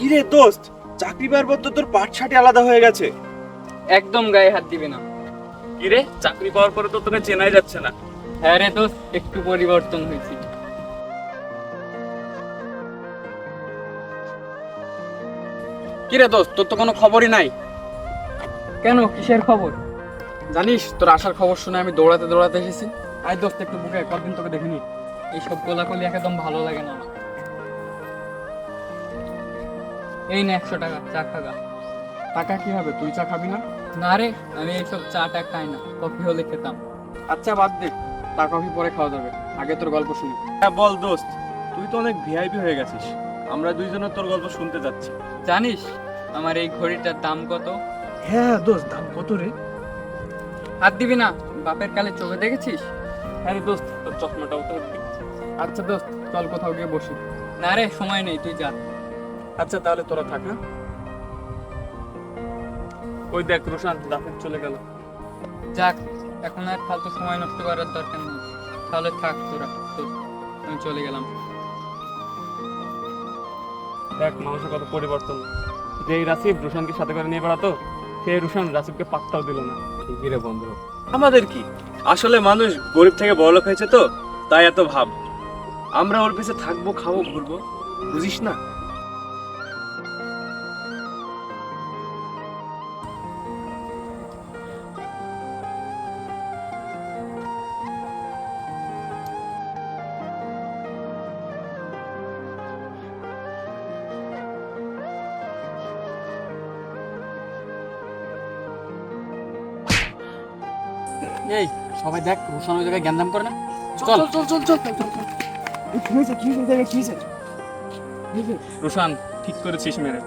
কি রে দোস্ত? চাকরি পাওয়ার পর তো তোর আলাদা হয়ে গেছে। একদম গায়ে হাত দিবি না। কি রে? চাকরি পাওয়ার পরে তো তোকে চেনাই যাচ্ছে না। হ্যাঁ রে দোস্ত একটু পরিবর্তন হয়েছে। কি রে দোস্ত তোর তো কোনো খবরই নাই। কেন? কিসের খবর? জানিস তোর আসার খবর শুনে আমি দৌড়াতে দৌড়াতে এসেছি। আই দোস্ত একটু বুকে কদিন তোকে দেখিনি এইসব কোলাকুলি একদম ভালো লাগে না এই না একশো টাকা চা খাগা টাকা কি হবে? তুই চা খাবি না? না রে আমি এইসব চা টা খাই না কফি হলে খেতাম। আচ্ছা বাদ দে। চা কফি পরে খাওয়া যাবে। আগে তোর গল্প শুনি। হ্যাঁ বল দোস্ত তুই তো অনেক ভিআইপি হয়ে গেছিস। আমরা দুইজনে তোর গল্প শুনতে যাচ্ছি। জানিস আমার এই ঘড়িটার দাম কত? হ্যাঁ দোস্ত দাম কত রে? হাত দিবি না বাপের কালে চোখে দেখেছিস? হ্যাঁ রে দোস্ত তোর চশমাটাও তো আচ্ছা দোস্ত চল কোথাও গিয়ে বসি। না রে সময় নেই তুই যা। আচ্ছা তাহলে তোরা থাক হ্যাঁ? ওই দেখ রোশান রাফেদ চলে গেল। যাক এখন আর ফালতু সময় নষ্ট করার দরকার নেই। তাহলে থাক তোরা আমি চলে গেলাম। দেখ মানুষের কত পরিবর্তন। যেই রাসিব রোশানকে সাথে করে নিয়ে বেড়াতো সেই রোশান রাসিবকে পাত্তাও দিল না। ঠিকই রে বন্ধু? আমাদের কি? আসলে মানুষ গরিব থেকে বড়লোক হয়েছে তো তাই এত ভাব। আমরা ওর পিছে থাকব খাব ঘুরবো। বুঝিস না? এই সবাই দেখ রোশান ওই জায়গায় জ্ঞানদাম করে না? চল। চল চল চল কি হয়েছে? কি হয়েছে? কি হয়েছে? রোশান ঠিক করেছিস মেরে।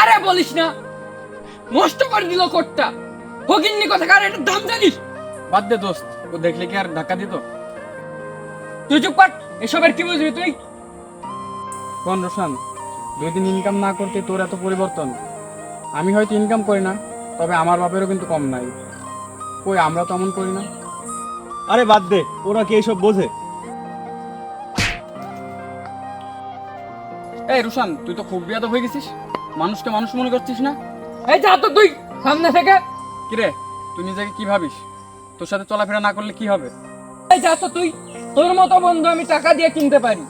আরে বলিস না! নষ্ট করে দিল কোটটা। ফকিন্নি কথা কার এটার দাম জানিস? বাদ দে দোস্ত ও দেখলে কি আর ধাক্কা দিত? তুই চুপ কর এসবের কি বুঝবি তুই? কোন রোশান দুই দিন ইনকাম না করতে তোর এত পরিবর্তন আমি হয়তো ইনকাম করি না তবে আমার বাপেরও কিন্তু কম নাই। কই আমরা তো এমন করি না। আরে বাদ দে ওরা কি এইসব বোঝে? এই রোশান তুই তো খুব বিয়াদ হয়ে গেছিস। মানুষকে মানুষ মনে করছিস না? এই যা তো তুই সামনে থেকে। কিরে তুই নিজেকে কি ভাবিস? তোর সাথে চলাফেরা না করলে কি হবে? এই যা তো তুই তোর মতো বন্ধু আমি টাকা দিয়ে কিনতে পারি।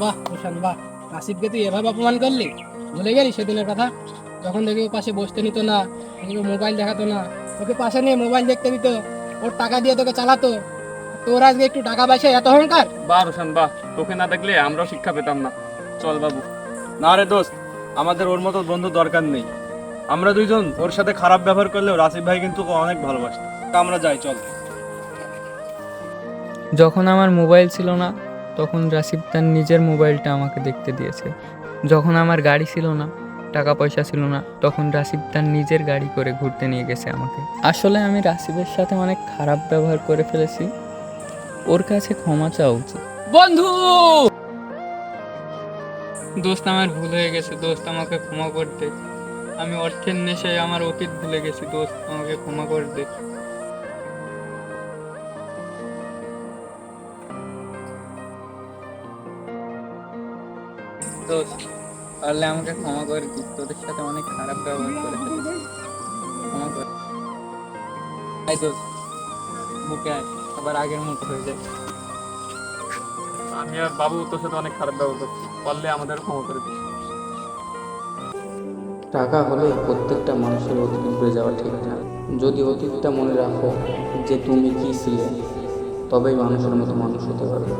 বাহ রুশান বাহ। আসিফকে তুই এভাবে অপমান করলি? ভুলে গেলি সেদিনের কথা? যখন দেখি ও পাশে বসতে নিত না ওকে মোবাইল দেখাতো না ওকে পাশে নিয়ে মোবাইল দেখতে দিত ওর টাকা দিয়ে তোকে চালাতো। তোর আজকে একটু টাকা পয়সা এত অহংকার? বাহ রোশান বাহ। তোকে না দেখলে আমরাও শিক্ষা পেতাম না। চল বাবু। না রে দোস্ত আমাদের ওর মতো বন্ধু দরকার নেই। আমরা দুইজন ওর সাথে খারাপ ব্যবহার করলেও রাসিফ ভাই কিন্তু ওকে অনেক ভালোবাসত। আমরা যাই চল। যখন আমার মোবাইল ছিল না তখন রাসিব তার নিজের মোবাইলটা আমাকে দেখতে দিয়েছে। যখন আমার গাড়ি ছিল না টাকা পয়সা ছিল না, তখন রাসিব তার নিজের গাড়ি করে ঘুরতে নিয়ে গেছে আমাকে। আসলে আমি রাসিবের সাথে অনেক খারাপ ব্যবহার করে ফেলেছি। ওর কাছে ক্ষমা চাওয়া উচিত। বন্ধু! দোস্ত, আমার ভুল হয়ে গেছে। দোস্ত, আমাকে ক্ষমা করে দে। আমি অর্থের নেশায় আমার অতীত ভুলে গেছি। দোস্ত, আমাকে ক্ষমা করে দে। দোস্ত। পারলে আমাকে ক্ষমা করে দিস। তোদের সাথে অনেক খারাপ ব্যবহার করে ক্ষমা করে আই দোস্ত বুকে আবার আগের মতো হয়ে যায় আমি আর বাবু তোর সাথে অনেক খারাপ ব্যবহার করছি। পারলে আমাদের ক্ষমা করে দিস। টাকা হলে প্রত্যেকটা মানুষের অতীত ভুলে যাওয়া ঠিক না। যদি অতীতটা মনে রাখো যে তুমি কি ছিলে তবেই মানুষের মতো মানুষ হতে পারবে